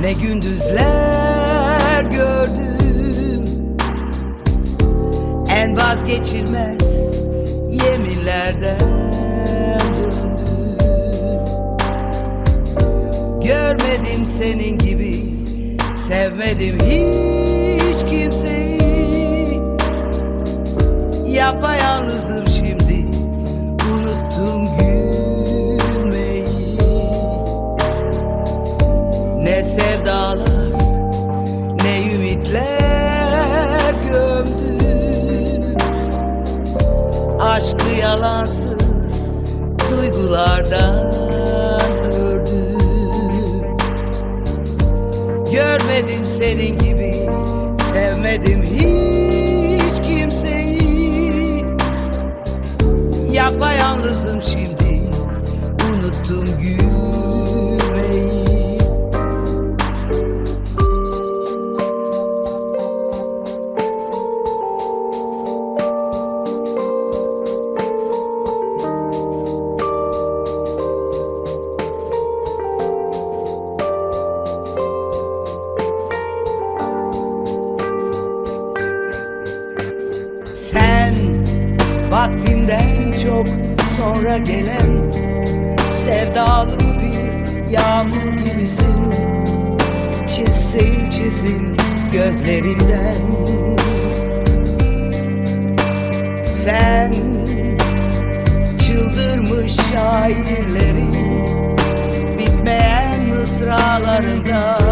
Ne gündüzler gördüm. En vazgeçilmez yeminlerden döndüm. Görmedim senin gibi Sevmedim hiç kimseyi. Yapayalnızım Aşkı yalansız Duygulardan ördüm Görmedim senin gibi Sevmedim hiç kimseyi. Yapayalnızım şimdi sonra gelen Sevdalı bir yağmur gibisin. Çizsin çizsin gözlerimden. Sen çıldırmış şairlerin Bitmeyen mısralarında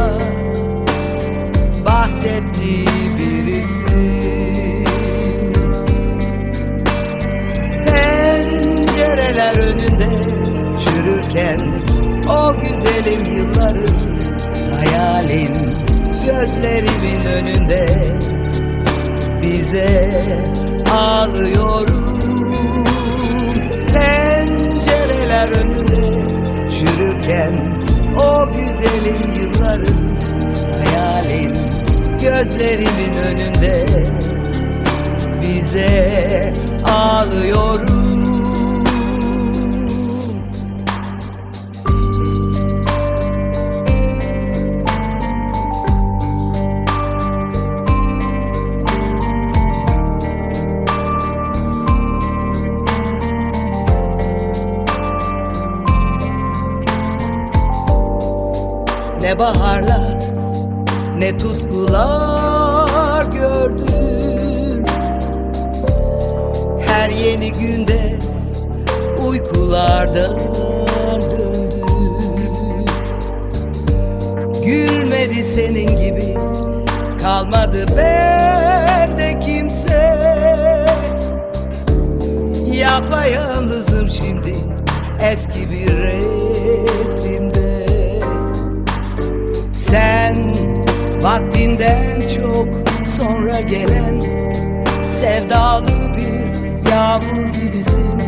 bize ağlıyorum pencereler önünde çürürken o güzelim yılların hayalin gözlerimin önünde bize ağlıyorum Ne baharlar ne tutkular gördüm. Her yeni günde uykulardan döndüm. Gülmedi senin gibi kalmadı bende kimse. Yapayalnızım şimdi eski bir resimde vaktinden çok sonra gelen Sevdalı bir yağmur gibisin.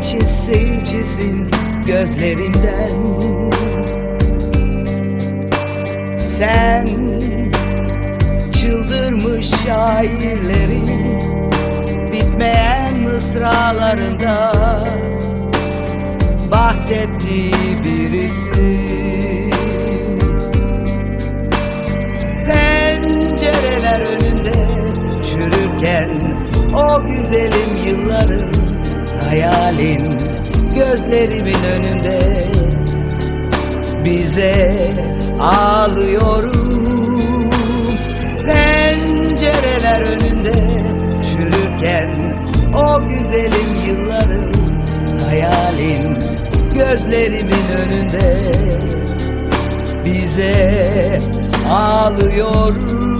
Çizsin çizsin gözlerimden. Sen çıldırmış şairlerin Bitmeyen mısralarında Bahsettiği yılların hayalin gözlerimin önünde. Bize ağlıyorum pencereler önünde çürürken o güzelim yılların hayalin gözlerimin önünde. Bize ağlıyorum